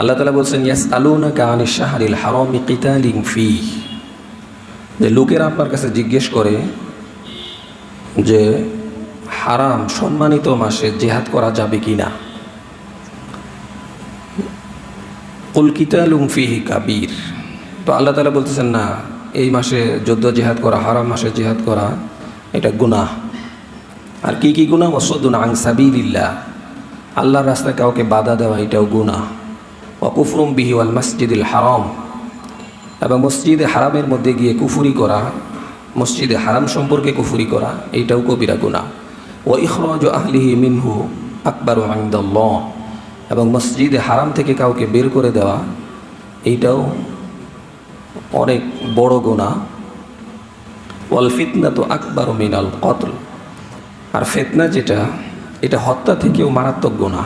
আল্লাহ তালা বলছেন ইয়াস আলুনা কানি শাহরিল হারমি কিতালিং ফি যে লোকেরা আপনার কাছে জিজ্ঞেস করে যে, হারাম সম্মানিত মাসে জেহাদ করা যাবে কি না উলকিতালুম ফিহি কাবির। তো আল্লাহ তালা বলতেছেন, না, এই মাসে যুদ্ধ জেহাদ করা, হারাম মাসে জেহাদ করা, এটা গুনাহ। আর কি কি গুনাহ? ওসদুন আং সাবিল্লাহ আল্লাহর রাস্তায় কাউকে বাধা দেওয়া, এটাও গুনাহ। ওয়াকুফরুম বিহি ওয়াল মসজিদুল হারাম। এবং মসজিদে হারামের মধ্যে গিয়ে কুফুরি করা, মসজিদে হারাম সম্পর্কে কুফুরি করা, এইটাও কবিরা গুণা ও ইখরাজ আহলিহি মিনহু আকবর আইন্দল্লাহ এবং মসজিদে হারাম থেকে কাউকে বের করে দেওয়া, এইটাও অনেক বড় গুণা ওয়াল ফিতনা তো আকবর মিনাল কতল। আর ফেতনা যেটা, এটা হত্যা থেকেও মারাত্মক গুণা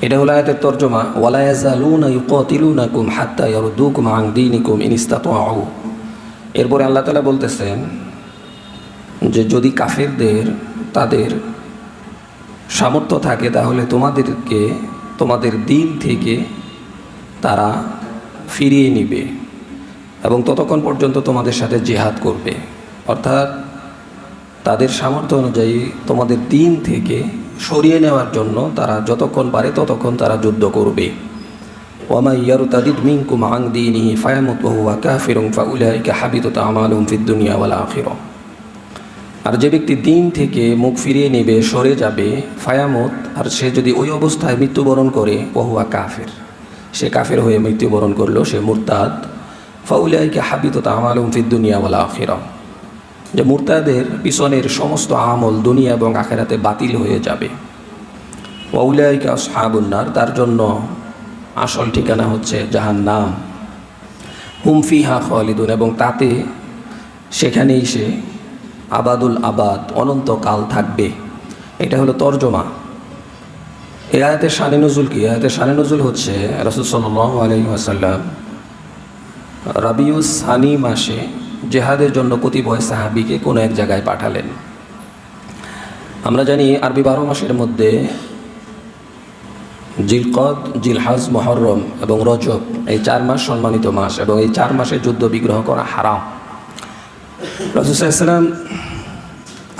এটা হলো আয়াতের তর্জমা ওয়ালায়াজালুনা ইউকাতিলুনাকুম হাত্তা ইয়ারুদুকুম আন দীনিকুম ইন ইসতাতাউ এরপরে আল্লাহ তাআলা বলতেছেন যে, যদি কাফেরদের, তাদের সামর্থ্য থাকে, তাহলে তোমাদেরকে, তোমাদের দিন থেকে তারা ফিরিয়ে নিবে এবং ততক্ষণ পর্যন্ত তোমাদের সাথে জেহাদ করবে। অর্থাৎ তাদের সামর্থ্য অনুযায়ী তোমাদের দিন থেকে সরিয়ে নেওয়ার জন্য তারা যতক্ষণ পারে ততক্ষণ তারা যুদ্ধ করবে। ইয়ারুতাদিদ ফায়ামুত আর যে ব্যক্তি দিন থেকে মুখ ফিরিয়ে নেবে, সরে যাবে, ফায়ামত, আর সে যদি ওই অবস্থায় মৃত্যুবরণ করে, ওহুয়া কাফের। সে কাফের হয়ে মৃত্যুবরণ করল সে মুরতাদ। ফাউলাইকে হাবিত আমালুম ফিদ দুনিয়া ওয়াল আখিরাহ যে মুরতাদের পিছনের সমস্ত আমল দুনিয়া এবং আখেরাতে বাতিল হয়ে যাবে। ওয়াউলাইকা সাহাবুন্নার তার জন্য আসল ঠিকানা হচ্ছে জাহান নাম হুমফি হা খালিদুন, এবং তাতে সেখানেই সে আবাদুল আবাদ, অনন্তকাল থাকবে। এটা হলো তর্জমা। এই আয়াতের শানে নজুল কি? আয়াতের শানে নজুল হচ্ছে রসুল আলহিহাসাল্লাম রাবিউস সানি মাসে জেহাদের জন্য কতিপয় সাহাবিকে কোনো এক জায়গায় পাঠালেন। আমরা জানি আরবি বারো মাসের মধ্যে জিলকদ, জিলহাজ, মহরম এবং রজব এই চার মাস সম্মানিত মাস এবং এই চার মাসে যুদ্ধ বিগ্রহ করা হারাম। রসুসাল্লাম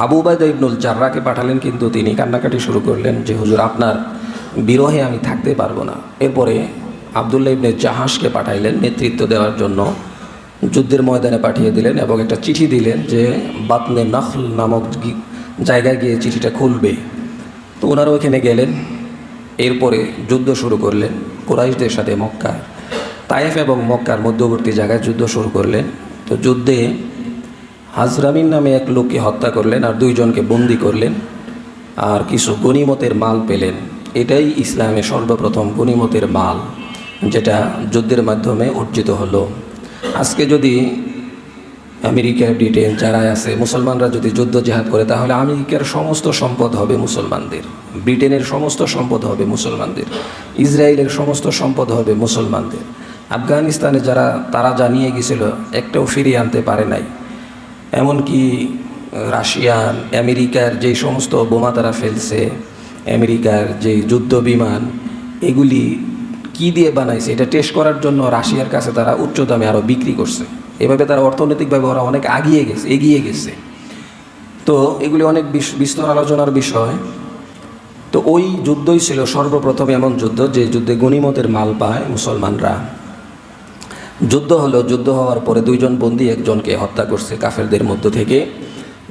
আবু বায়দা ইবনুল জার্রাকে পাঠালেন কিন্তু তিনি কান্নাকাটি শুরু করলেন যে, হুজুর, আপনার বিরহে আমি থাকতে পারব না। এরপরে আবদুল্লাহ ইবনে জাহাজকে পাঠাইলেন নেতৃত্ব দেওয়ার জন্য। যুদ্ধের ময়দানে পাঠিয়ে দিলেন এবং একটা চিঠি দিলেন যে বাতনে নখল নামক জায়গায় গিয়ে চিঠিটা খুলবে। তো ওনারা ওখানে গেলেন, এরপরে যুদ্ধ শুরু করলেন কোরাইশদের সাথে মক্কার। তায়েফ এবং মক্কার মধ্যবর্তী জায়গায় যুদ্ধ শুরু করলেন। তো যুদ্ধে হাজরামিন নামে এক লোককে হত্যা করলেন আর দুইজনকে বন্দি করলেন আর কিছু গনিমতের মাল পেলেন। এটাই ইসলামে সর্বপ্রথম গনিমতের মাল, যেটা যুদ্ধের মাধ্যমে অর্জিত হলো। আজকে যদি আমেরিকা ব্রিটেন যারা আছে, মুসলমানরা যদি যুদ্ধ জেহাদ করে, তাহলে আমেরিকার সমস্ত সম্পদ হবে মুসলমানদের। ব্রিটেনের সমস্ত সম্পদ হবে মুসলমানদের। ইসরায়েলের সমস্ত সম্পদ হবে মুসলমানদের। আফগানিস্তানে যারা, তারা জানিয়ে গেছিল, একটাও ফিরিয়ে আনতে পারে নাই। এমনকি রাশিয়ান আমেরিকার যে সমস্ত বোমা তারা ফেলছে, আমেরিকার যে যুদ্ধ বিমান, এগুলি কি দিয়ে বানাইছে, এটা টেস্ট করার জন্য রাশিয়ার কাছে তারা উচ্চ দামে আরও বিক্রি করছে। এভাবে তারা অর্থনৈতিকভাবে ওরা অনেক আগিয়ে গেছে, এগিয়ে গেছে। তো এগুলি অনেক বিস- বিস্তর আলোচনার বিষয়। তো ওই যুদ্ধই ছিল সর্বপ্রথম এমন যুদ্ধ যে যুদ্ধে গণিমতের মাল পায় মুসলমানরা। যুদ্ধ হলো, যুদ্ধ হওয়ার পরে দুইজন বন্দি একজনকে হত্যা করছে কাফেরদের মধ্য থেকে।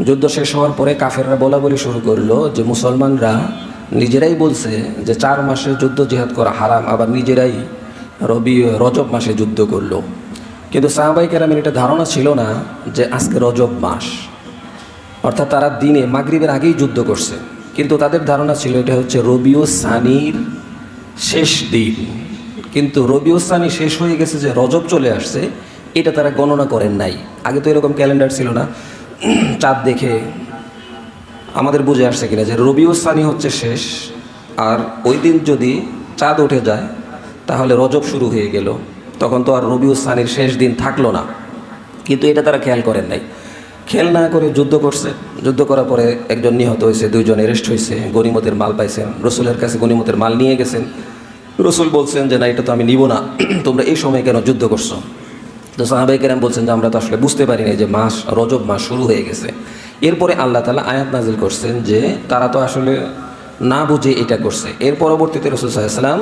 যুদ্ধ শেষ হওয়ার পরে কাফেররা বলা বলি শুরু করল যে মুসলমানরা নিজেরাই বলছে যে চার মাসে যুদ্ধ জেহাদ করা হারাম, আবার নিজেরাই রবি, রজব মাসে যুদ্ধ করল। কিন্তু সাহাবাই কেরামের এটা ধারণা ছিল না যে আজকে রজব মাস। অর্থাৎ তারা দিনে মাগরিবের আগেই যুদ্ধ করছে। কিন্তু তাদের ধারণা ছিল এটা হচ্ছে রবিও সানির শেষ দিন। কিন্তু রবিও সানি শেষ হয়ে গেছে যে রজব চলে আসছে, এটা তারা গণনা করেন নাই। আগে তো এরকম ক্যালেন্ডার ছিল না। চাঁদ দেখে আমাদের বুঝে আসছে কিনা যে রবিও সানি হচ্ছে শেষ, আর ওই দিন যদি চাঁদ উঠে যায়, তাহলে রজব শুরু হয়ে গেল। তখন তো আর রবিউ সানির শেষ দিন থাকল না। কিন্তু এটা তারা খেয়াল করেন নাই। খেয়াল না করে যুদ্ধ করছে। যুদ্ধ করার পরে একজন নিহত হয়েছে, দুইজন অ্যারেস্ট হয়েছে গনিমতের মাল পাইছেন। রসুলের কাছে গনিমতের মাল নিয়ে গেছেন। রসুল বলছেন যে, না, এটা তো আমি নিব না। তোমরা এই সময় কেন যুদ্ধ করছ? তো সাহাবাই কেরাম বলছেন যে আমরা তো আসলে বুঝতে পারি না যে মাস, রজব মাস শুরু হয়ে গেছে। এরপরে আল্লাহ তালা আয়াত নাজিল করছেন যে তারা তো আসলে না বুঝে এটা করছে। এর পরবর্তীতে রসুল সাল্লাম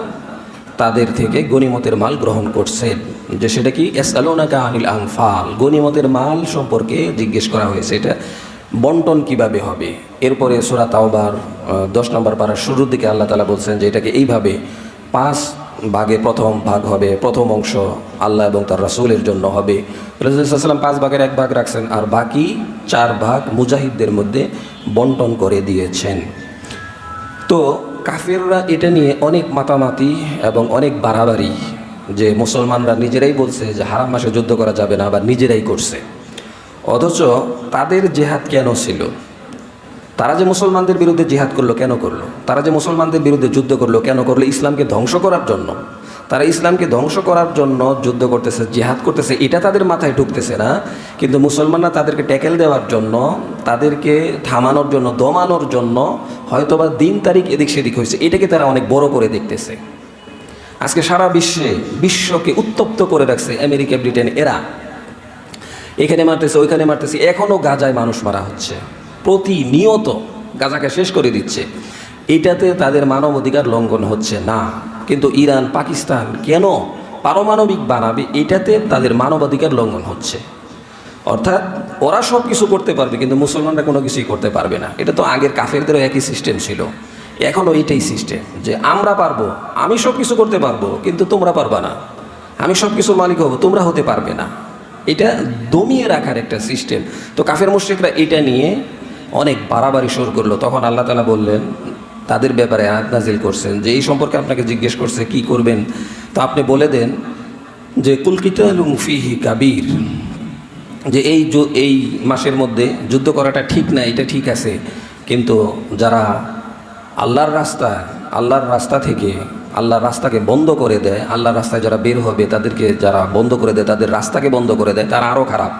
তাদের থেকে গনিমতের মাল গ্রহণ করছেন, যে সেটা কি? এসালোনাকা আনিল আনফাল। গনিমতের মাল সম্পর্কে জিজ্ঞেস করা হয়েছে, এটা বন্টন কীভাবে হবে? এরপরে সোরা তাওবার দশ নম্বর পাড়ার শুরুর দিকে আল্লাহ তালা বলছেন যে এটাকে এইভাবে পাঁচ ভাগে প্রথম ভাগ হবে, প্রথম অংশ আল্লাহ এবং তার রাসূলের জন্য হবে। রসুলাম পাঁচ ভাগের এক ভাগ রাখছেন আর বাকি চার ভাগ মুজাহিদদের মধ্যে বন্টন করে দিয়েছেন। তো কাফেররা এটা নিয়ে অনেক মাতামাতি এবং অনেক বাড়াবাড়ি যে মুসলমানরা নিজেরাই বলছে যে হারাম মাসে যুদ্ধ করা যাবে না আবার নিজেরাই করছে। অথচ তাদের জেহাদ কেন ছিল? তারা যে মুসলমানদের বিরুদ্ধে জিহাদ করল কেন করল? তারা যে মুসলমানদের বিরুদ্ধে যুদ্ধ করল কেন করল? ইসলামকে ধ্বংস করার জন্য। তারা ইসলামকে ধ্বংস করার জন্য যুদ্ধ করতেছে, জিহাদ করতেছে, এটা তাদের মাথায় ঢুকতেছে না। কিন্তু মুসলমানরা তাদেরকে ট্যাকেল দেওয়ার জন্য, তাদেরকে থামানোর জন্য, দমানোর জন্য হয়তোবা দিন তারিখ এদিক সেদিক হয়েছে। এটাকে তারা অনেক বড় করে দেখতেছে। আজকে সারা বিশ্বে, বিশ্বকে উত্তপ্ত করে রাখছে আমেরিকা, ব্রিটেন, এরা। এখানে মারতেছে, ওইখানে মারতেছে এখনও গাজায় মানুষ মারা হচ্ছে। প্রতিনিয়ত গাজাকে শেষ করে দিচ্ছে। এটাতে তাদের মানব অধিকার লঙ্ঘন হচ্ছে না। কিন্তু ইরান, পাকিস্তান কেন পারমাণবিক বানাবে, এটাতে তাদের মানবাধিকার লঙ্ঘন হচ্ছে। অর্থাৎ ওরা সব কিছু করতে পারবে, কিন্তু মুসলমানরা কোনো কিছুই করতে পারবে না। এটা তো আগের কাফেরদেরও একই সিস্টেম ছিল। এখনও এইটাই সিস্টেম যে আমরা পারব, আমি সব কিছু করতে পারব, কিন্তু তোমরা পারবা না। আমি সব কিছুর মালিক হব, তোমরা হতে পারবে না। এটা দমিয়ে রাখার একটা সিস্টেম তো কাফের মুশ্রিকরা এটা নিয়ে অনেক বাড়াবাড়ি শুরু করল। তখন আল্লাহ তালা বললেন, তাদের ব্যাপারে আয়াত নাজিল করছেন, যে এই সম্পর্কে আপনাকে জিজ্ঞেস করছে, কি করবেন? তো আপনি বলে দেন যে কুলকিতালুম ফিহি কাবির। যে এই এই মাসের মধ্যে যুদ্ধ করাটা ঠিক না, এটা ঠিক আছে। কিন্তু যারা আল্লাহর রাস্তা আল্লাহর রাস্তা থেকে আল্লাহর রাস্তাকে বন্ধ করে দেয়, আল্লাহর রাস্তায় যারা বের হবে, তাদেরকে যারা বন্ধ করে দেয়, তাদের রাস্তাকে বন্ধ করে দেয়, তারা আরও খারাপ।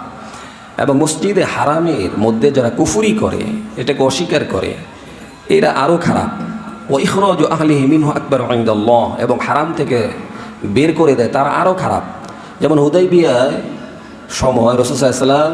এবং মসজিদে হারামের মধ্যে যারা কুফুরি করে, এটাকে অস্বীকার করে, এরা আরও খারাপ। ও ইখরজ আহলি হিমিন আকবর আইন্দাল্লাহ এবং হারাম থেকে বের করে দেয়, তারা আরও খারাপ। যেমন হুদয় বিয়ায় সময় রসুসাল্লাম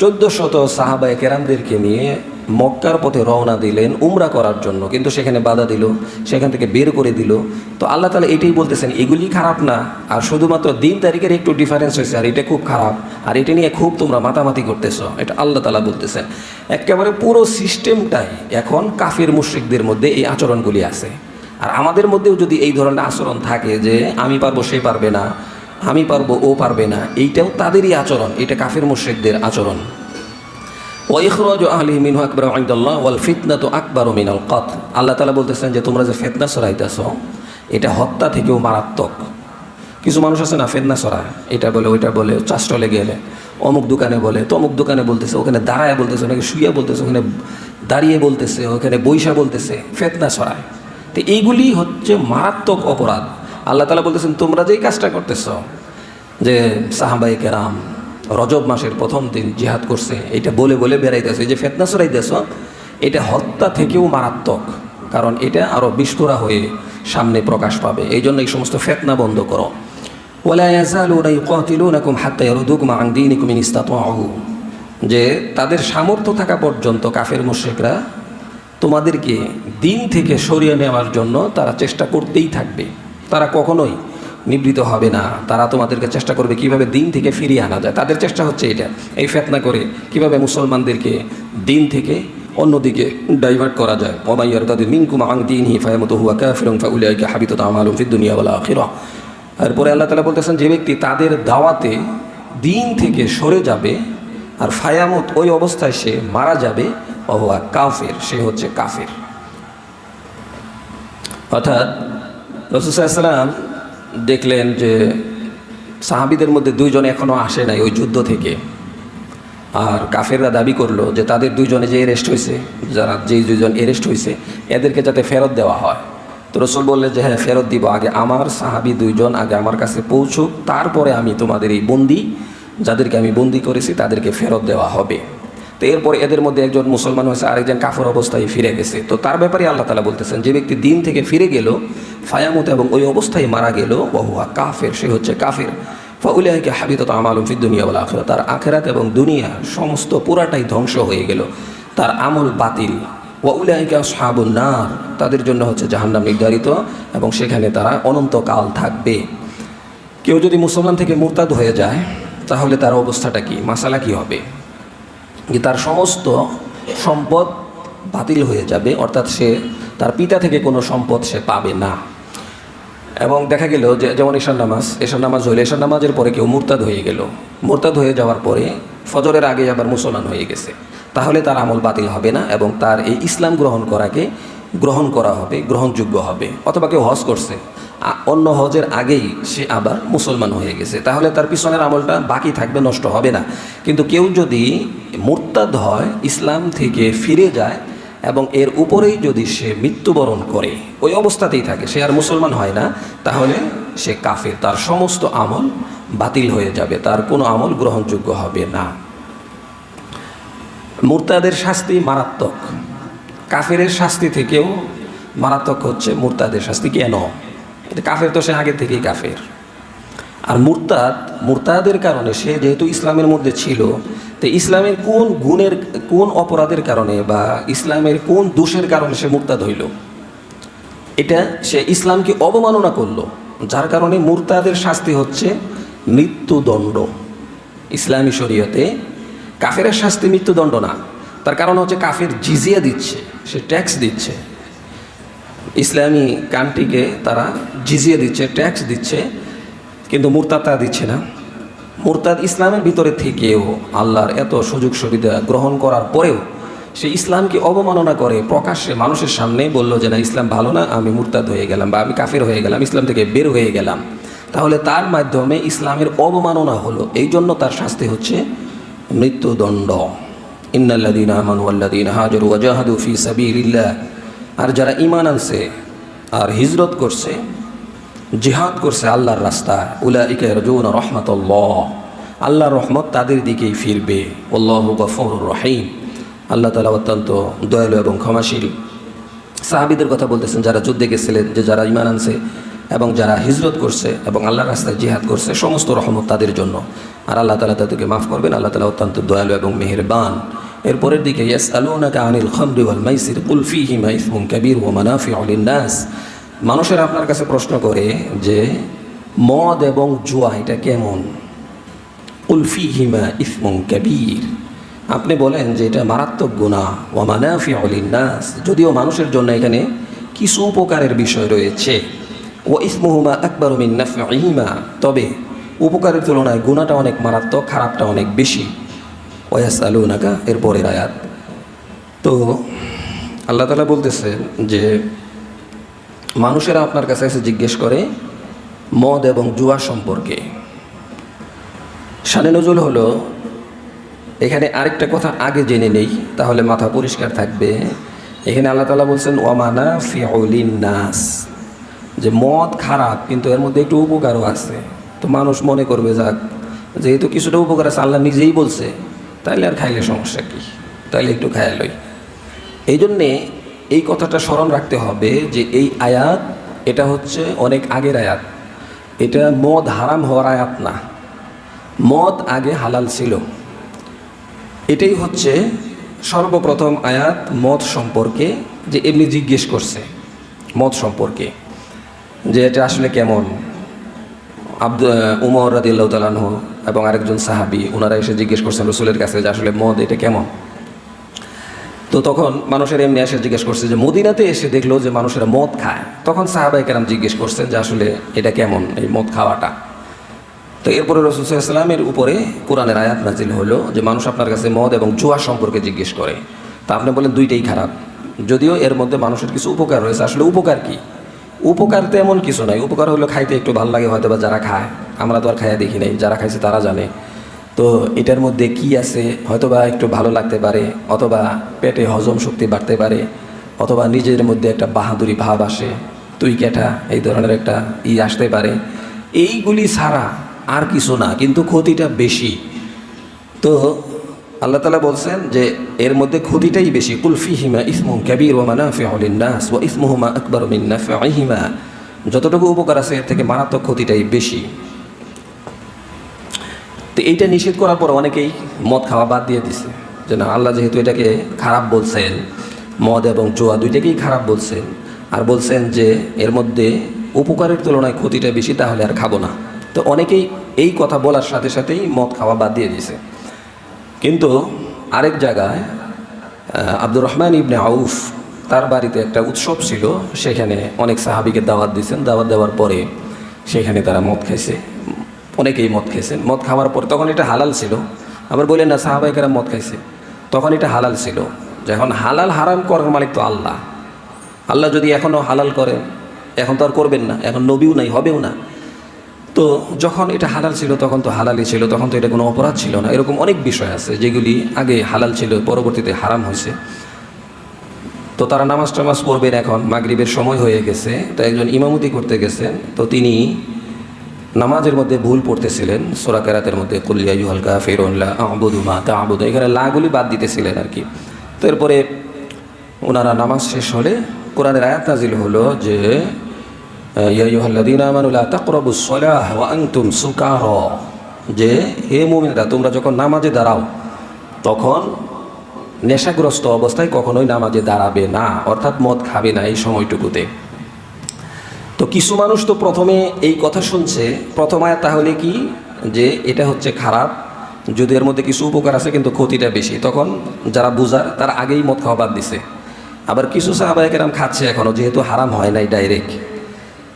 চোদ্দ শত সাহাবায় কেরামদেরকে নিয়ে মক্কার পথে রওনা দিলেন, উমরা করার জন্য। কিন্তু সেখানে বাধা দিল, সেখান থেকে বের করে দিল। তো আল্লাহ তালা এটাই বলতেছেন, এগুলি খারাপ না। আর শুধুমাত্র দিন তারিখের একটু ডিফারেন্স হয়েছে, আর এটা খুব খারাপ। আর এটা নিয়ে খুব তোমরা মাতামাতি করতেছ। এটা আল্লাহ তালা বলতেছেন। একেবারে পুরো সিস্টেমটাই এখন কাফের মুশ্রিকদের মধ্যে এই আচরণগুলি আছে। আর আমাদের মধ্যেও যদি এই ধরনের আচরণ থাকে যে, আমি পারব, সে পারবে না। আমি পারব, ও পারবে না। এইটাও তাদেরই আচরণ। এটা কাফের মুশ্রিকদের আচরণ। ওয়াইখরাজ আহলি মিনহু আকবর আইদাল্লাহ ওয়াল ফিতনা তো আকবর মিনাল কত আল্লাহ তালা বলতেছেন যে, তোমরা যে ফেতনা সরাইতেছ এটা হত্যা থেকেও মারাত্মক। কিছু মানুষ আছে না, ফেতনা সরায় এটা বলে, ওইটা বলে, চাষটলে গেলে। অমুক দোকানে বলে, তমুক দোকানে বলতেছে, ওখানে দাঁড়ায় বলতেছে, ওখানে শুয়ে বলতেছে, ওখানে দাঁড়িয়ে বলতেছে, ওখানে বৈশা বলতেছে, ফেতনা সরায় তো এইগুলি হচ্ছে মারাত্মক অপরাধ। আল্লাহ তালা বলতেছেন, তোমরা যেই কাজটা করতেছ, যে সাহাবাই কেরাম রজব মাসের প্রথম দিন জিহাদ করছে। এটা বলে বলে বেড়াইতেছে। যে ফেতনা সরাইতেছ এটা হত্যা থেকেও মারাত্মক, কারণ এটা আরও বিস্ফোরা হয়ে সামনে প্রকাশ পাবে। এই জন্য এই সমস্ত ফেতনা বন্ধ করো। যে তাদের সামর্থ্য থাকা পর্যন্ত কাফের মুশ্রিকরা তোমাদেরকে দিন থেকে সরিয়ে নেওয়ার জন্য তারা চেষ্টা করতেই থাকবে। তারা কখনোই নিবৃত হবে না। তারা তোমাদেরকে চেষ্টা করবে কীভাবে দিন থেকে ফিরিয়ে আনা যায়। তাদের চেষ্টা হচ্ছে এটা। এই ফেতনা করে কীভাবে মুসলমানদেরকে দিন থেকে অন্যদিকে ডাইভার্ট করা যায়। ওমাইয়ার তাদের মিনকুম আং দিন হি ফায়ামত হুয়া কাফিরং ফাউলিয়াকে হাবিত আমালুম ফিদ দুনিয়া ওয়াল আখিরা এরপরে আল্লাহ তালা বলতেছেন, যে ব্যক্তি তাদের দাওয়াতে দিন থেকে সরে যাবে আর ফায়ামত ওই অবস্থায় সে মারা যাবে অহুয়া কাফের, সে হচ্ছে কাফের। অর্থাৎ রসুসাল্লাম দেখলেন যে সাহাবিদের মধ্যে দুইজন এখনও আসে নাই ওই যুদ্ধ থেকে। আর কাফেররা দাবি করল যে তাদের দুইজনে যে এরেস্ট হয়েছে যারা যেই দুইজন এরেস্ট হয়েছে এদেরকে যাতে ফেরত দেওয়া হয়। তো রসুল বললেন যে হ্যাঁ ফেরত দিব। আগে আমার সাহাবি দুইজন আগে আমার কাছে পৌঁছুক, তারপরে আমি তোমাদের এই বন্দি, যাদেরকে আমি বন্দি করেছি, তাদেরকে ফেরত দেওয়া হবে। তো এরপরে এদের মধ্যে একজন মুসলমান হয়েছে, আরেকজন কাফর অবস্থায় ফিরে গেছে। তো তার ব্যাপারে আল্লাহ তালা বলতেছেন যে ব্যক্তি দিন থেকে ফিরে গেল, ফায়ামত এবং ওই অবস্থায় মারা গেল বহুয়া কাফের, সে হচ্ছে কাফের। ফাউলিয়াকে হাবিত আমালুম ফি দুনিয়া বলা আখেরা তার আখেরাত এবং দুনিয়া সমস্ত পুরাটাই ধ্বংস হয়ে গেল, তার আমল বাতিল। ওয়াউলাইকা সাহাবুল তাদের জন্য হচ্ছে জাহান্নাম নির্ধারিত এবং সেখানে তারা অনন্তকাল থাকবে। কেউ যদি মুসলমান থেকে মুরতাদ হয়ে যায়, তাহলে তার অবস্থাটা কি? মাসালা কি হবে? যে তার সমস্ত সম্পদ বাতিল হয়ে যাবে, অর্থাৎ সে তার পিতা থেকে কোনো সম্পদ সে পাবে না। এবং দেখা গেল যে, যেমন ঈশান নামাজ ঈশান নামাজ হইলে, ঈশান নামাজের পরে কেউ মুরতাদ হয়ে গেল। মুরতাদ হয়ে যাওয়ার পরে ফজরের আগে আবার মুসলমান হয়ে গেছে। তাহলে তার আমল বাতিল হবে না এবং তার এই ইসলাম গ্রহণ করাকে গ্রহণ করা হবে, গ্রহণযোগ্য হবে। অথবা কেউ হজ করছে অন্য হজের আগেই সে আবার মুসলমান হয়ে গেছে। তাহলে তার পিছনের আমলটা বাকি থাকবে, নষ্ট হবে না। কিন্তু কেউ যদি মুরতাদ হয়, ইসলাম থেকে ফিরে যায় এবং এর উপরেই যদি সে মৃত্যুবরণ করে, ওই অবস্থাতেই থাকে, সে আর মুসলমান হয় না, তাহলে সে কাফের। তার সমস্ত আমল বাতিল হয়ে যাবে, তার কোনো আমল গ্রহণযোগ্য হবে না। মুরতাদের শাস্তি মারাত্মক। কাফেরের শাস্তি থেকেও মারাত্মক হচ্ছে মুরতাদের শাস্তি। কেন? কাফের তো সে আগে থেকেই কাফের। আর মুরতাদ, মুরতাদের কারণে সে যেহেতু ইসলামের মধ্যে ছিল, তো ইসলামের কোন গুণের, কোন অপরাধের কারণে বা ইসলামের কোন দোষের কারণে সে মুরতাদ হইল? এটা সে ইসলামকে অবমাননা করল, যার কারণে মুরতাদের শাস্তি হচ্ছে মৃত্যুদণ্ড। ইসলামী শরীয়তে কাফেরের শাস্তি মৃত্যুদণ্ড না, তার কারণ হচ্ছে কাফের জিজিয়া দিচ্ছে, সে ট্যাক্স দিচ্ছে। ইসলামী কান্ট্রিকে তারা জিজিয়ে দিচ্ছে, ট্যাক্স দিচ্ছে, কিন্তু মুরতাদ তা দিচ্ছে না। মুরতাদ ইসলামের ভিতরে থেকেও আল্লাহর এত সুযোগ সুবিধা গ্রহণ করার পরেও সে ইসলামকে অবমাননা করে, প্রকাশ্যে মানুষের সামনেই বলল যে, না, ইসলাম ভালো না, আমি মুরতাদ হয়ে গেলাম বা আমি কাফের হয়ে গেলাম, ইসলাম থেকে বের হয়ে গেলাম। তাহলে তার মাধ্যমে ইসলামের অবমাননা হলো, এই জন্য তার শাস্তি হচ্ছে মৃত্যুদণ্ড। ইন্নাল্লাদিন আমানু আল্লাদিন হাজরু ওয়াজাহাদু ফি সাবিলিল্লাহ। আর যারা ইমান আনছে আর হিজরত করছে, জিহাদ করছে আল্লাহর রাস্তা উলা ইকে রজুন রহমতুল্লাহ। আল্লাহর রহমত তাদের দিকেই ফিরবে। আল্লাহ গফর রহিম। আল্লাহ তালা অত্যন্ত দয়ালু এবং ক্ষমাশীল। সাহাবিদের কথা বলতেছেন, যারা যুদ্ধে গেছিলেন যে যারা ইমান আনছে এবং যারা হিজরত করছে এবং আল্লাহর রাস্তায় জিহাদ করছে, সমস্ত রহমত তাদের জন্য। আর আল্লাহ তালা তাদেরকে মাফ করবেন। আল্লাহ তালা অত্যন্ত দয়ালু এবং মেহেরবান। এরপরের দিকে ইয়াস আলুনাকা আনিল খামরি ওয়াল মাইসির, কুল ফিহিমা ইসমুম কাবীর ওয়া মানাফিউ লিন-নাস। মানুষের আপনার কাছে প্রশ্ন করে যে, মদ এবং জুয়া এটা কেমন? উলফি হিমা ইসমুম কাবীর। আপনি বলেন যে এটা মারাত্মক গুণা ও মানাফি নাস যদিও মানুষের জন্য এখানে কিছু উপকারের বিষয় রয়েছে। ও ইসমুহুমা আকবর নাফিহিমা তবে উপকারের তুলনায় গুণাটা অনেক মারাত্মক, খারাপটা অনেক বেশি। ওয়াস আলু নাকা এর পরের আয়াত। তো আল্লাহ তালা বলতেছেন যে, মানুষেরা আপনার কাছে এসে জিজ্ঞেস করে মদ এবং জুয়া সম্পর্কে। শানে নজুল হলো, এখানে আরেকটা কথা আগে জেনে নেই, তাহলে মাথা পরিষ্কার থাকবে। এখানে আল্লাহ তালা বলছেন ওয়ামানা ফিউলিন নাস যে মদ খারাপ, কিন্তু এর মধ্যে একটু উপকারও আছে। তো মানুষ মনে করবে, যাক, যেহেতু কিছুটা উপকার আছে, আল্লাহ নিজেই বলছে। তাইলে আর খাইলে সমস্যা কি? তাইলে একটু খাইয়া লই। এই জন্যে এই কথাটা স্মরণ রাখতে হবে যে এই আয়াত, এটা হচ্ছে অনেক আগের আয়াত। এটা মদ হারাম হওয়ার আয়াত না। মদ আগে হালাল ছিল। এটাই হচ্ছে সর্বপ্রথম আয়াত মদ সম্পর্কে যে এমনি জিজ্ঞেস করছে। মদ সম্পর্কে। যে এটা আসলে কেমন? আব্দ উমর রাদিল্লাহ তালানহ এবং আরেকজন সাহাবি ওনারা এসে জিজ্ঞেস করছেন রসুলের কাছে যে আসলে মদ এটা কেমন? তো তখন মানুষের এমনি এসে জিজ্ঞেস করছে যে মদিনাতে এসে দেখল যে মানুষেরা মদ খায়। তখন সাহাবাই কেরাম জিজ্ঞেস করছেন যে আসলে এটা কেমন এই মদ খাওয়াটা? তো এরপরে রসুল সাল্লামের উপরে কোরআনের আয়াত নাজিল হলো যে মানুষ আপনার কাছে মদ এবং জুয়া সম্পর্কে জিজ্ঞেস করে। তা আপনি বলেন দুইটাই খারাপ। যদিও এর মধ্যে মানুষের কিছু উপকার রয়েছে। আসলে উপকার কি? উপকার তেমন কিছু নাই। উপকার হলো খাইতে একটু ভালো লাগে হয়তো বা যারা খায়। আমরা তো আর খাইয়া দেখি নাই, যারা খাইছে তারা জানে। তো এটার মধ্যে কি আছে? হয়তোবা একটু ভালো লাগতে পারে, অথবা পেটে হজম শক্তি বাড়তে পারে, অথবা নিজের মধ্যে একটা বাহাদুরি ভাব আসে, তুই কেটা এই ধরনের একটা ই আসতে পারে। এইগুলি ছাড়া আর কিছু না, কিন্তু ক্ষতিটা বেশি। তো আল্লাহ তালা বলছেন যে এর মধ্যে ক্ষতিটাই বেশি কুলফি হিমা ইসমু কাবির ও মানাফি নাস ও ইসমুহুমা আকবর মিন্নাফিমা যতটুকু উপকার আছে, এর থেকে মারাত্মক ক্ষতিটাই বেশি। তো এইটা নিষেধ করার পর অনেকেই মদ খাওয়া বাদ দিয়ে দিছে। যে না, আল্লাহ যেহেতু এটাকে খারাপ বলছেন, মদ এবং জোয়া দুইটাকেই খারাপ বলছেন, আর বলছেন যে এর মধ্যে উপকারের তুলনায় ক্ষতিটা বেশি, তাহলে আর খাব না। তো অনেকেই এই কথা বলার সাথে সাথেই মদ খাওয়া বাদ দিয়ে দিছে কিন্তু আরেক জায়গায় আব্দুর রহমান ইবনে আউফ তার বাড়িতে একটা উৎসব ছিল, সেখানে অনেক সাহাবিকে দাওয়াত দিয়েছেন। দাওয়াত দেওয়ার পরে সেখানে তারা মদ খাইছে। অনেকেই মদ খাইছেন। মদ খাওয়ার পরে তখন এটা হালাল ছিল। আবার বললেন, না সাহাবাইকেরা মদ খাইছে। তখন এটা হালাল ছিল। যখন হালাল হারাম করার মালিক তো আল্লাহ। আল্লাহ যদি এখনও হালাল করেন, এখন তো আর করবেন না। এখন নবীও নাই, হবেও না। তো যখন এটা হালাল ছিল, তখন তো হালালই ছিল, তখন তো এটা কোনো অপরাধ ছিল না। এরকম অনেক বিষয় আছে যেগুলি আগে হালাল ছিল, পরবর্তীতে হারাম হয়েছে। তো তারা নামাজ টামাজ পড়বেন এখন, মাগরিবের সময় হয়ে গেছে, তো একজন ইমামতি করতে গেছেন, তো তিনি নামাজের মধ্যে ভুল পড়তেছিলেন, সোরা কেরাতের মধ্যে কুলিয়া ইউ হালকা ফেরুল্লাহ আবুদু মা তা আবুদু এখানে লাগুলি বাদ দিতেছিলেন আর কি। তো এরপরে ওনারা নামাজ শেষ হলে কোরআনের আয়াত নাজিল হলো যে ইয়া আইয়ুহাল্লাযীনা আমানু লা তাকরাবুস সালাহ ওয়া আনতুম সুকারা। যে, হে মুমিনরা, তোমরা যখন নামাজে দাঁড়াও, তখন নেশাগ্রস্ত অবস্থায় কখনোই নামাজে দাঁড়াবে না, অর্থাৎ মদ খাবে না এই সময়টুকুতে। তো কিছু মানুষ তো প্রথমে এই কথা শুনছে। প্রথম আয়াত তাহলে কি? যে, এটা হচ্ছে খারাপ। যদি এর মধ্যে কিছু উপকার আছে, কিন্তু ক্ষতিটা বেশি। তখন যারা বুঝার তারা আগেই মদ খাওয়া বাদ দিছে। আবার কিছু সাহাবায় কেরাম খাচ্ছে এখনও যেহেতু হারাম হয় নাই ডাইরেক্ট।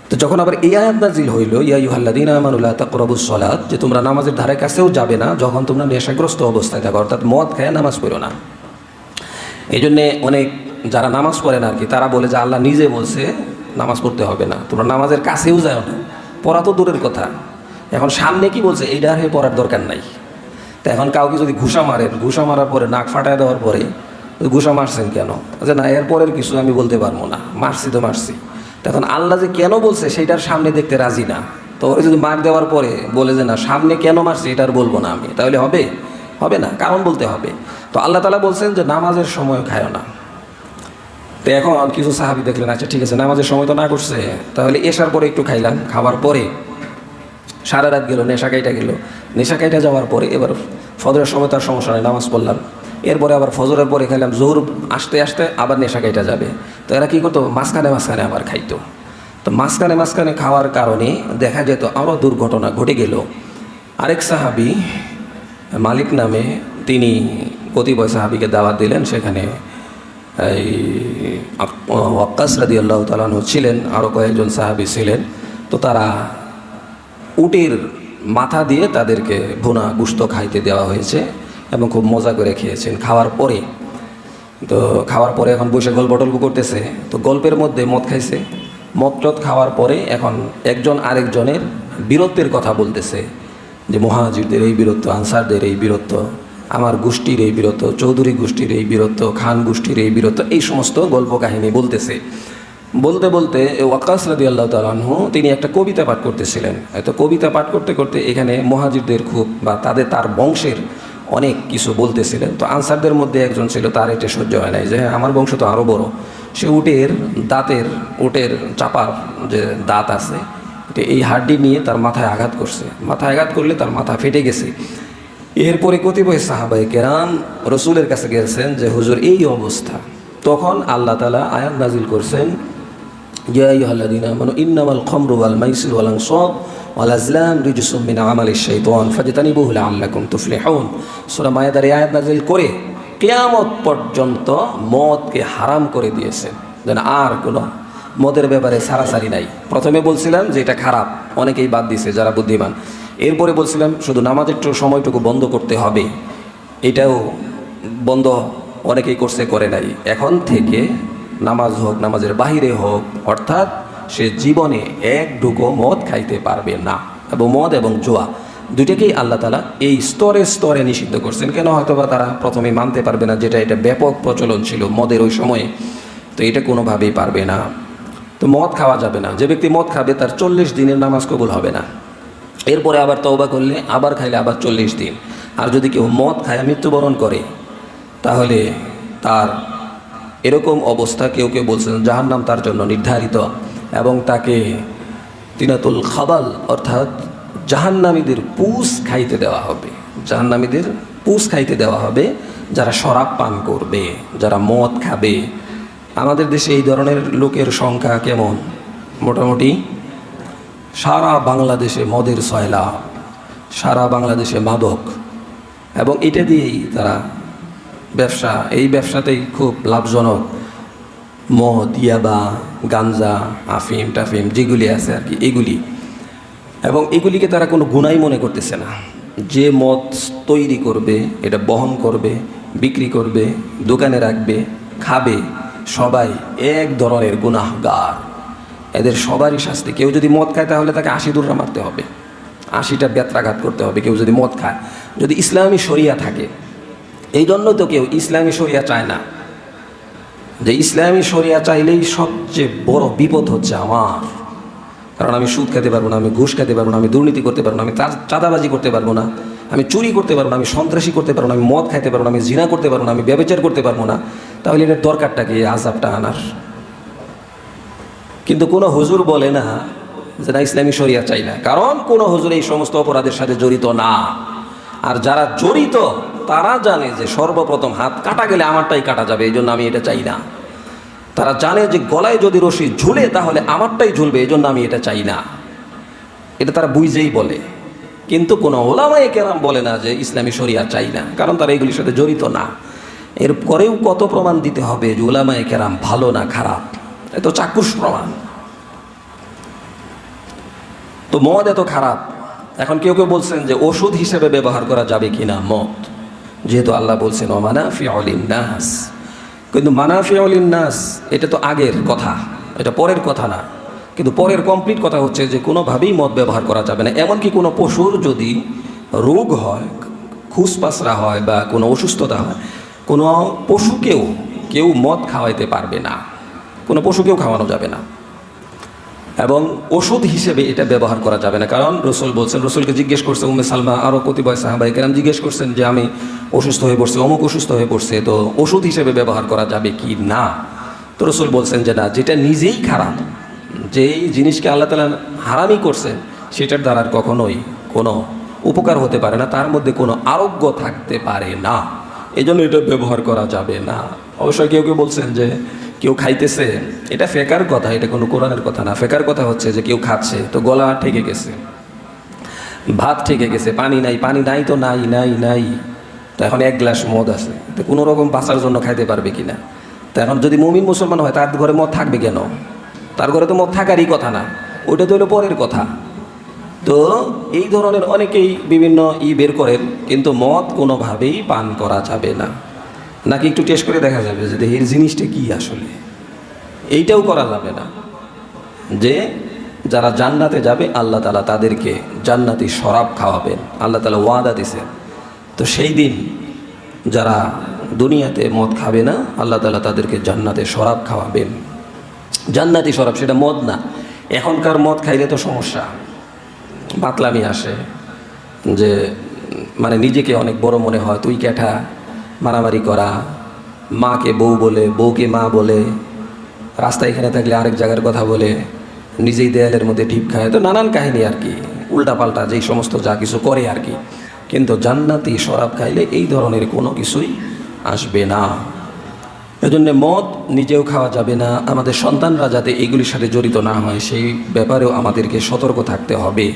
তো যখন আবার এই আয়াত নাজিল হইল, ইয়া ইউহাল্লাদিন আমানুল্লাহ তাকরাবুস সালাত যে তোমরা নামাজের ধারে কাছেও যাবে না, যখন তোমরা নেশাগ্রস্ত অবস্থায় থাকো, অর্থাৎ মদ খায় নামাজ পড়ো না। এই জন্যে অনেক যারা নামাজ পড়েন আর কি তারা বলে যে আল্লাহ নিজে বলছে, নামাজ পড়তে হবে না, তোমরা নামাজের কাছেও যাও না। পড়া তো দূরের কথা। এখন সামনে কি বলছে এইটা হয়ে পড়ার দরকার নাই। তা এখন কাউকে যদি ঘুষা মারেন, ঘুষা মারার পরে, নাক ফাটায় দেওয়ার পরে ঘুষা মারছেন কেন? যে না এরপরের কিছু আমি বলতে পারব না। মারছি তো মারছি। তখন আল্লাহ যে কেন বলছে সেইটার সামনে দেখতে রাজি না। তো ওই যদি মার দেওয়ার পরে বলে যে, না, সামনে কেন মারছে এটা আর বলব না আমি। তাহলে হবে? হবে না, কারণ বলতে হবে। তো আল্লাহ তালা বলছেন যে, নামাজের সময় খায় না। তো এখন কিছু সাহাবি দেখলেন আচ্ছা ঠিক আছে, নামাজের সময় তো না করছে, তাহলে এসার পরে একটু খাইলাম। খাবার পরে সারা রাত গেল, নেশা কাইটা গেল। নেশা কাইটা যাওয়ার পরে এবার ফজরের সময় তার সমস্যা নেই, নামাজ পড়লাম। এরপরে আবার ফজরের পরে খাইলাম জোর আসতে আসতে আবার নেশা কাইটা যাবে। তো এরা কী করতো? মাঝখানে মাঝখানে আবার খাইতো। তো মাঝখানে মাঝখানে খাওয়ার কারণে দেখা যেত আরও দুর্ঘটনা ঘটে গেল। আরেক সাহাবি, মালিক নামে তিনি কতিপয় সাহাবিকে দাওয়াত দিলেন। সেখানে এই ওয়াক্কাস রাদি আল্লাহ তালানহ ছিলেন আরও কয়েকজন সাহাবি ছিলেন। তো তারা উটের মাথা দিয়ে তাদেরকে ভুনা, গুস্ত খাইতে দেওয়া হয়েছে। এবং খুব মজা করে খেয়েছেন। খাওয়ার পরে, তো খাওয়ার পরে এখন বসে গল্প টল্প করতেছে। তো গল্পের মধ্যে মদ খাইছে। মদ টদ খাওয়ার পরে এখন একজন আরেকজনের বীরত্বের কথা বলতেছে যে মহাজিরদের এই বীরত্ব, আনসারদের এই বীরত্ব, আমার গোষ্ঠীর এই বীরত্ব, চৌধুরী গোষ্ঠীর এই বীরত্ব, খান গোষ্ঠীর এই বীরত্ব, এই সমস্ত গল্প কাহিনী বলতেছে। বলতে বলতে ওয়াকাস রাদি আল্লাহ তালাহু তিনি একটা কবিতা পাঠ করতেছিলেন। তো কবিতা পাঠ করতে করতে এখানে মহাজিরদের খুব বা তাদের তার বংশের অনেক কিছু বলতেছিলেন। তো আনসারদের মধ্যে একজন ছিল, তার এটা সহ্য হয় নাই যে হ্যাঁ আমার বংশ তো আরও বড়। সে উটের দাঁতের, উটের চাপার যে দাঁত আছে এই হাড্ডি নিয়ে তার মাথায় আঘাত করছে। মাথায় আঘাত করলে তার মাথা ফেটে গেছে। এরপরে কতিপয় সাহাবাই কেরাম রসুলের কাছে গেছেন যে, হুজুর, এই অবস্থা। তখন আল্লাহ তালা আয়াত নাজিল করছেন জিয়াই হল্লাদিনা মানে ইন্নামাল খমরুয়াল মাইসুর আলাম সব ওয়ালাজলাম রিজুসুমিন আমাল শৈতন ফাজতানি বহুল আল্লাকুম তুফলেহন সুরা মায়াদার আয়াত নাজিল করে কেয়ামত পর্যন্ত মদকে হারাম করে দিয়েছেন যেন আর কোনো মদের ব্যাপারে সারাসারি নাই। প্রথমে বলছিলাম যে এটা খারাপ। অনেকেই বাদ দিছে যারা বুদ্ধিমান। এরপরে বলছিলাম শুধু নামাজের সময়টুকু বন্ধ করতে হবে। এটাও বন্ধ অনেকেই করছে, করে নাই। এখন থেকে নামাজ হোক, নামাজের বাহিরে হোক, অর্থাৎ সে জীবনে এক ঢুকো মদ খাইতে পারবে না। এবং মদ এবং জোয়া দুইটাকেই আল্লাহ তালা এই স্তরে স্তরে নিষিদ্ধ করছেন। কেন হয়তো বা তারা প্রথমে মানতে পারবে না যেটা এটা ব্যাপক প্রচলন ছিল মদের ওই সময়ে। তো এটা কোনোভাবেই পারবে না। তো মদ খাওয়া যাবে না। যে ব্যক্তি মদ খাবে তার চল্লিশ দিনের নামাজ কবুল হবে না। এরপরে আবার তওবা করলে আবার খাইলে আবার চল্লিশ দিন। আর যদি কেউ মদ খায়, মৃত্যুবরণ করে, তাহলে তার এরকম অবস্থা কেউ কেউ বলছেন, জাহান্নাম তার জন্য নির্ধারিত। এবং তাকে তিনাতুল খাবাল, অর্থাৎ জাহান্নামীদের পুষ খাইতে দেওয়া হবে। জাহান্নামীদের পুষ খাইতে দেওয়া হবে, যারা শরাব পান করবে, যারা মদ খাবে। আমাদের দেশে এই ধরনের লোকের সংখ্যা কেমন? মোটামুটি সারা বাংলাদেশে মদের সয়লা সারা বাংলাদেশে মাদক, এবং এটা দিয়েই তারা ব্যবসা। এই ব্যবসাতেই খুব লাভজনক। মদ, ইয়াবা, গাঞ্জা, আফিম, টাফিম যেগুলি আছে আর কি, এগুলি। এবং এগুলিকে তারা কোনো গুণাই মনে করতেছে না। যে মদ তৈরি করবে, এটা বহন করবে, বিক্রি করবে, দোকানে রাখবে, খাবে, সবাই এক ধরনের গুনাহগার। এদের সবারই শাস্তি। কেউ যদি মদ খায় তাহলে তাকে আশি দূররা মারতে হবে। আশিটা ব্যত্রাঘাত করতে হবে কেউ যদি মদ খায়। যদি ইসলামী শরিয়া থাকে, এই জন্য তো কেউ ইসলামী শরিয়া চায় না। যে ইসলামী শরিয়া চাইলেই সবচেয়ে বড় বিপদ হচ্ছে আমার। কারণ আমি সুদ খেতে পারব না, আমি ঘুষ খেতে পারব না, আমি দুর্নীতি করতে পারব না, আমি চাঁদাবাজি করতে পারব না, আমি চুরি করতে পারব না, আমি সন্ত্রাসী করতে পারব না, আমি মদ খাইতে পারব না, আমি জিনা করতে পারব না, আমি ব্যবচার করতে পারব না, তাহলে এটার দরকারটা কি আজাবটা আনার। কিন্তু কোনো হুজুর বলে না যে না, ইসলামী শরিয়া চাই না। কারণ কোনো হুজুর এই সমস্ত অপরাধের সাথে জড়িত না। আর যারা জড়িত তারা জানে যে সর্বপ্রথম হাত কাটা গেলে আমারটাই কাটা যাবে, এই জন্য আমি এটা চাই না। তারা জানে যে গলায় যদি রশি ঝুলে তাহলে আমারটাই ঝুলবে, এই জন্য আমি এটা চাই না। এটা তারা বুঝেই বলে। কিন্তু কোনো ওলামাই কেরাম বলে না যে ইসলামী শরিয়া চাই না, কারণ তারা এগুলির সাথে জড়িত না। এরপরেও কত প্রমাণ দিতে হবে যে ওলামাই কেরাম ভালো না খারাপ? এত চাক্ষুষ প্রমাণ। তো মদ এত খারাপ, এখন কেউ কেউ বলছেন যে ওষুধ হিসেবে ব্যবহার করা যাবে কিনা মদ? যেহেতু আল্লাহ বলছেন ও মানাফি অলিন নাস। কিন্তু মানাফি অলিন নাস, এটা তো আগের কথা, এটা পরের কথা না। কিন্তু পরের কমপ্লিট কথা হচ্ছে যে কোনোভাবেই মদ ব্যবহার করা যাবে না। এমনকি কোনো পশুর যদি রোগ হয় খুসপাসরা হয় বা কোনো অসুস্থতা হয়, কোনো পশুকেও কেউ মদ খাওয়াইতে পারবে না। কোনো পশুকেও খাওয়ানো যাবে না। এবং ওষুধ হিসেবে এটা ব্যবহার করা যাবে না। কারণ রসুল বলছেন, রসুলকে জিজ্ঞেস করছে উমে সালমা আরও কতিপয় সাহাবাই কেরাম জিজ্ঞেস করছেন যে, আমি অসুস্থ হয়ে পড়ছি, অমুক অসুস্থ হয়ে পড়ছে, তো ওষুধ হিসেবে ব্যবহার করা যাবে কি না? তো রসুল বলছেন যে, না, যেটা নিজেই খারাপ, যেই জিনিসকে আল্লাহ তালা হারামি করছেন, সেটার দ্বারা কখনোই কোনো উপকার হতে পারে না, তার মধ্যে কোনো আরোগ্য থাকতে পারে না। এই জন্য এটা ব্যবহার করা যাবে না। অবশ্যই কেউ কেউ বলছেন যে কেউ খাইতেছে, এটা ফেকার কথা, এটা কোনো কোরআনের কথা না। ফেকার কথা হচ্ছে যে কেউ খাচ্ছে, তো গলা ঠেকে গেছে, ভাত ঠেকে গেছে, পানি নাই পানি নাই তো নাই নাই নাই। তো এখন এক গ্লাস মদ আছে, তো কোনো রকম বাঁচার জন্য খাইতে পারবে কি না তো এখন যদি মমিন মুসলমান হয়, তার ঘরে মদ থাকবে কেন? তার ঘরে তো মদ থাকারই কথা না, ওইটা তো হলো পরের কথা। তো এই ধরনের অনেকেই বিভিন্ন ই বের করেন, কিন্তু মদ কোনোভাবেই পান করা যাবে না। নাকি একটু টেস্ট করে দেখা যাবে যে এর জিনিসটা কি আসলে? এইটাও করা যাবে না। যে যারা জান্নাতে যাবে, আল্লাহ তালা তাদেরকে জান্নাতি শরাব খাওয়াবেন। আল্লাহ তালা ওয়াদা দিছে তো সেই দিন যারা দুনিয়াতে মদ খাবে না, আল্লাহ তালা তাদেরকে জান্নাতে শরাব খাওয়াবেন। জান্নাতি শরাব, সেটা মদ না। এখনকার মদ খাইলে তো সমস্যা। বাতলামি আসে যে মানে নিজেকে অনেক বড় মনে হয়, তুই ক্যাঠা। মারামারি করা, মাকে বউ বলে, বউকে মা বলে, রাস্তায় এখানে থাকলে আরেক জায়গার কথা বলে, নিজেই দেয়ালের মধ্যে ঢিপ খায়, তো নানান কাহিনী আর কি, উল্টাপাল্টা যেই সমস্ত যা কিছু করে আর কি। কিন্তু জান্নাতি শরাব খাইলে এই ধরনের কোনো কিছুই আসবে না। এজন্য মদ নিজেও খাওয়া যাবে না, আমাদের সন্তানরা যাতে এগুলির সাথে জড়িত না হয়, সেই ব্যাপারেও আমাদেরকে সতর্ক থাকতে হবে।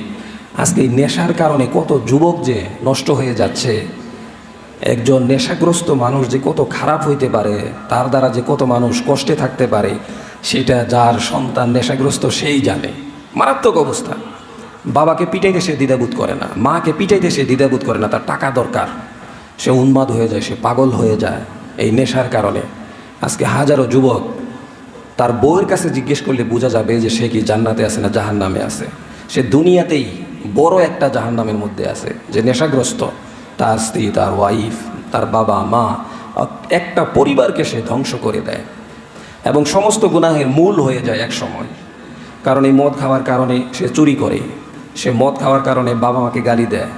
আজকে এই নেশার কারণে কত যুবক যে নষ্ট হয়ে যাচ্ছে একজন নেশাগ্রস্ত মানুষ যে কত খারাপ হইতে পারে, তার দ্বারা যে কত মানুষ কষ্টে থাকতে পারে, সেটা যার সন্তান নেশাগ্রস্ত সেই জানে। মারাত্মক অবস্থা। বাবাকে পিটাইতে সে দ্বিধাবোধ করে না, মাকে পিটাইতে সে দ্বিধাবোধ করে না, তার টাকা দরকার। সে উন্মাদ হয়ে যায়, সে পাগল হয়ে যায় এই নেশার কারণে। আজকে হাজারো যুবক তার বউয়ের কাছে জিজ্ঞেস করলে বোঝা যাবে যে সে কি জান্নাতে আছে না জাহান নামে আছে। সে দুনিয়াতেই বড় একটা জাহান নামের মধ্যে আছে, যে নেশাগ্রস্ত। তার স্ত্রী, তার ওয়াইফ তার বাবা, মা, একটা পরিবারকে সে ধ্বংস করে দেয় এবং সমস্ত গুনাহের মূল হয়ে যায় এক সময়। কারণ এই মদ খাওয়ার কারণে সে চুরি করে, সে মদ খাওয়ার কারণে বাবা মাকে গালি দেয়,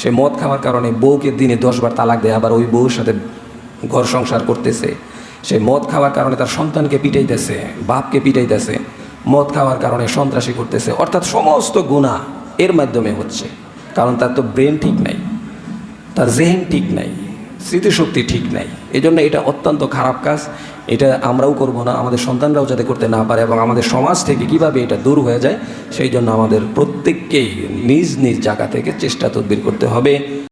সে মদ খাওয়ার কারণে বউকে দিনে দশবার তালাক দেয়, আবার ওই বউর সাথে ঘর সংসার করতেছে। সে মদ খাওয়ার কারণে তার সন্তানকে পিটাইতেছে, বাপকে পিটাইতেছে, মদ খাওয়ার কারণে সন্ত্রাসী করতেছে। অর্থাৎ সমস্ত গুণা এর মাধ্যমে হচ্ছে, কারণ তার তো ব্রেন ঠিক নাই। তার জেহেন ঠিক নাই, স্মৃতিশক্তি ঠিক নাই। এই জন্য এটা অত্যন্ত খারাপ কাজ। এটা আমরাও করব না, আমাদের সন্তানরাও যাতে করতে না পারে এবং আমাদের সমাজ থেকে কীভাবে এটা দূর হয়ে যায় সেই জন্য আমাদের প্রত্যেককেই নিজ নিজ জায়গা থেকে চেষ্টা তদবির করতে হবে।